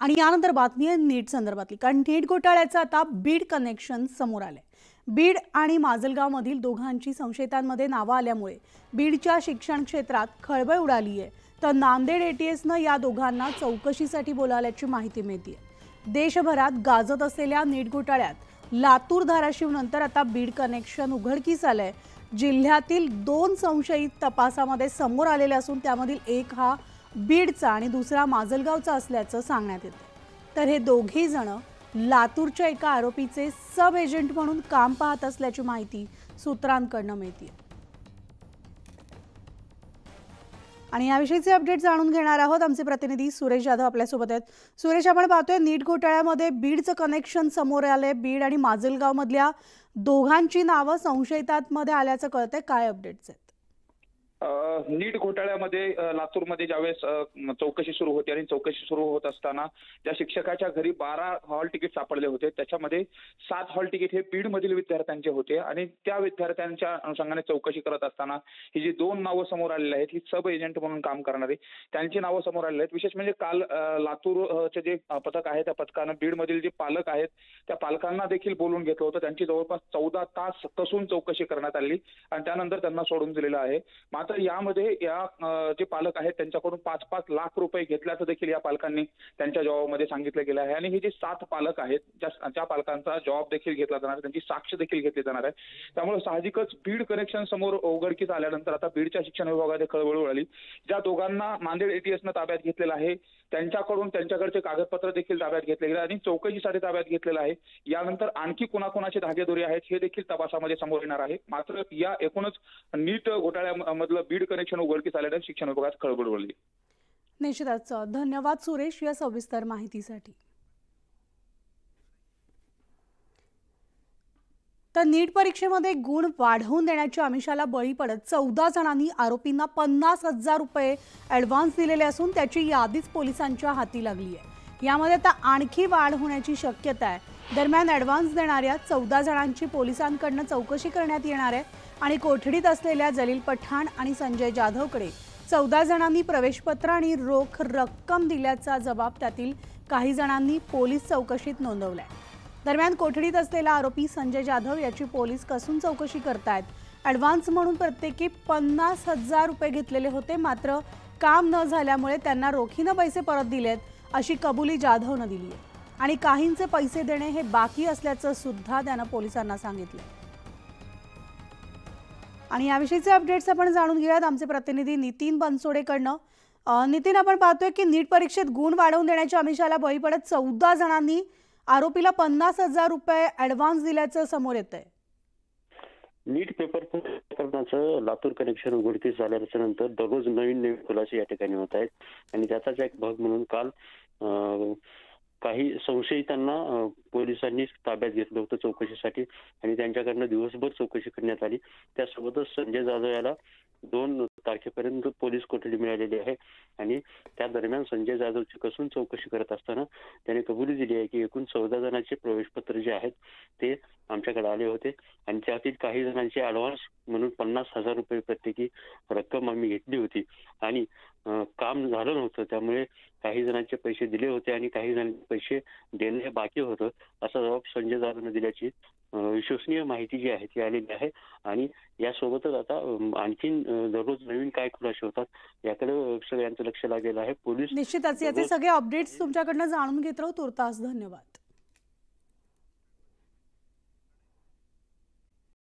आणि यानंतर बातमी आहे नीट संदर्भातली. कारण नीट घोटाळ्याचं आता बीड कनेक्शन समोर आलंय. बीड आणि माजलगावमधील दोघांची संशयितांमध्ये नावं आल्यामुळे बीडच्या शिक्षण क्षेत्रात खळबळ उडाली आहे. तर नांदेड एटीएसनं या दोघांना चौकशीसाठी बोलावल्याची माहिती मिळते देशभरात गाजत असलेल्या नीट घोटाळ्यात लातूर धाराशिवनंतर आता बीड कनेक्शन उघडकीस आलंय. जिल्ह्यातील दोन संशयित तपासामध्ये समोर आलेले असून त्यामधील एक हा बीडचा आणि दुसरा माजलगावचा असल्याचं सांगण्यात येतं. तर हे दोघेही जण लातूरच्या एका आरोपीचे सब एजंट म्हणून काम पाहत असल्याची माहिती सूत्रांकडनं मिळते आणि याविषयीचे अपडेट जाणून घेणार आहोत आमचे प्रतिनिधी सुरेश जाधव आपल्यासोबत आहेत. सुरेश आपण पाहतोय नीट घोटाळ्यामध्ये बीडचं कनेक्शन समोर आलंय. बीड आणि माजलगाव मधल्या दोघांची नावं संशयितांमध्ये आल्याचं कळतंय. काय अपडेट्स आहेत? नीट घोटाळ्यामध्ये लातूरमध्ये ज्यावेळेस चौकशी सुरू होती आणि चौकशी सुरू होत असताना त्या शिक्षकाच्या घरी बारा हॉल तिकीट सापडले होते त्याच्यामध्ये सात हॉल तिकीट हे बीडमधील विद्यार्थ्यांचे होते आणि त्या विद्यार्थ्यांच्या अनुषंगाने चौकशी करत असताना ही जी दोन नावं समोर आलेली आहेत ही सब एजंट म्हणून काम करणारे त्यांची नावं समोर आलेली आहेत. विशेष म्हणजे काल लातूरचे जे पथक आहे त्या पथकानं बीडमधील जे पालक आहेत त्या पालकांना देखील बोलून घेतलं होतं. त्यांची जवळपास चौदा तास कसून चौकशी करण्यात आली आणि त्यानंतर त्यांना सोडून दिलेलं आहे. मात्र आता यामध्ये या जे पालक आहेत त्यांच्याकडून पाच पाच लाख रुपये घेतल्याचं देखील या पालकांनी त्यांच्या जॉबमध्ये सांगितलं गेलं आहे. आणि हे जे सात पालक आहेत ज्या पालकांचा जॉब देखील घेतला जाणार आहे त्यांची साक्ष देखील घेतली जाणार आहे. त्यामुळे साहजिकच बीड कनेक्शन समोर उघडकीस आल्यानंतर आता बीडच्या शिक्षण विभागाने खळबळ उडाली. ज्या दोघांना नांदेड एटीएसनं ताब्यात घेतलेलं आहे त्यांच्याकडून त्यांच्याकडचे कागदपत्र देखील ताब्यात घेतले गेले आणि चौकशीसाठी ताब्यात घेतलेलं आहे. यानंतर आणखी कुणाकुणाचे धागेदोरी आहेत हे देखील तपासामध्ये समोर येणार आहे. मात्र या एकूणच नीट घोटाळ्यामधलं बीड कनेक्शन उघडकीस आल्याने शिक्षण विभागात खळबळ उडली. निश्चितच. धन्यवाद सुरेश या सविस्तर माहितीसाठी. तर नीट परीक्षेमध्ये गुण वाढवून देण्याच्या आमिषाला बळी पडत चौदा जणांनी आरोपींना पन्नास हजार रुपये ॲडव्हान्स दिलेले असून त्याची यादीच पोलिसांच्या हाती लागली आहे यामध्ये आता आणखी वाढ होण्याची शक्यता आहे. दरम्यान ॲडव्हान्स देणाऱ्या चौदा जणांची पोलिसांकडनं चौकशी करण्यात येणार आहे आणि कोठडीत असलेल्या जलील पठाण आणि संजय जाधवकडे चौदा जणांनी प्रवेशपत्र आणि रोख रक्कम दिल्याचा जबाब त्यातील काही जणांनी पोलीस चौकशीत नोंदवलाय. दरम्यान कोठडीत असलेला आरोपी संजय जाधव याची पोलीस कसून चौकशी करतायत? ॲडव्हान्स म्हणून प्रत्येकी पन्नास हजार रुपये घेतलेले होते मात्र काम न झाल्यामुळे त्यांना रोखीनं पैसे परत दिलेत अशी कबुली जाधवनं दिली आहे आणि काहींचे पैसे देणे हे बाकी असल्याचं सुद्धा त्यानं पोलिसांना सांगितलं. आणि याविषयीचे अपडेट्स आपण जाणून घेऊयात. आमचे प्रतिनिधी नितीन बनसोडेकडनं. नितीन आपण पाहतोय की नीट परीक्षेत गुण वाढवून देण्याच्या अमिषाला बळी पडत चौदा जणांनी आरोपीला पन्नास हजार रुपये ऍडव्हान्स दिल्याचं समोर येत आहे नीट पेपर प्रकरणाचं लातूर कनेक्शन उघडकीस झाल्याच्यानंतर दररोज नवीन नवीन खुलासे या ठिकाणी होत आहेत. आणि त्याचाच एक भाग म्हणून काल काही संशयितांना पोलिसांनी ताब्यात घेतलं होतं चौकशीसाठी आणि त्यांच्याकडनं दिवसभर चौकशी करण्यात आली. त्यासोबतच संजय जाधव याला दोन तारखेपर्यंत पोलीस कोठडी मिळालेली आहे आणि त्या दरम्यान संजय जाधवची कसून चौकशी करत असताना त्याने कबुली दिली आहे की एकूण चौदा जणांचे प्रवेशपत्र जे आहेत ते आमच्याकडे आले होते आणि त्यातील काही जणांचे ऍडव्हान्स म्हणून पन्नास हजार रुपये प्रत्येकी रक्कम आम्ही घेतली होती. आणि काम झालं नव्हतं. त्यामुळे काही जणांचे पैसे दिले होते आणि काही जणांचे पैसे देणे बाकी होतं. असा जबाब संजय जाधवने दिल्याची विश्वसनीय माहिती जी आहे ती आलेली आहे. आणि यासोबतच आता आणखीन दररोज नवीन काय खुलासे होतात याकडे सगळ्यांचं लक्ष लागलेलं आहे. पोलीस निश्चितच. याचे सगळे अपडेट्स तुमच्याकडनं जाणून घेत राहू. तुर्तास धन्यवाद.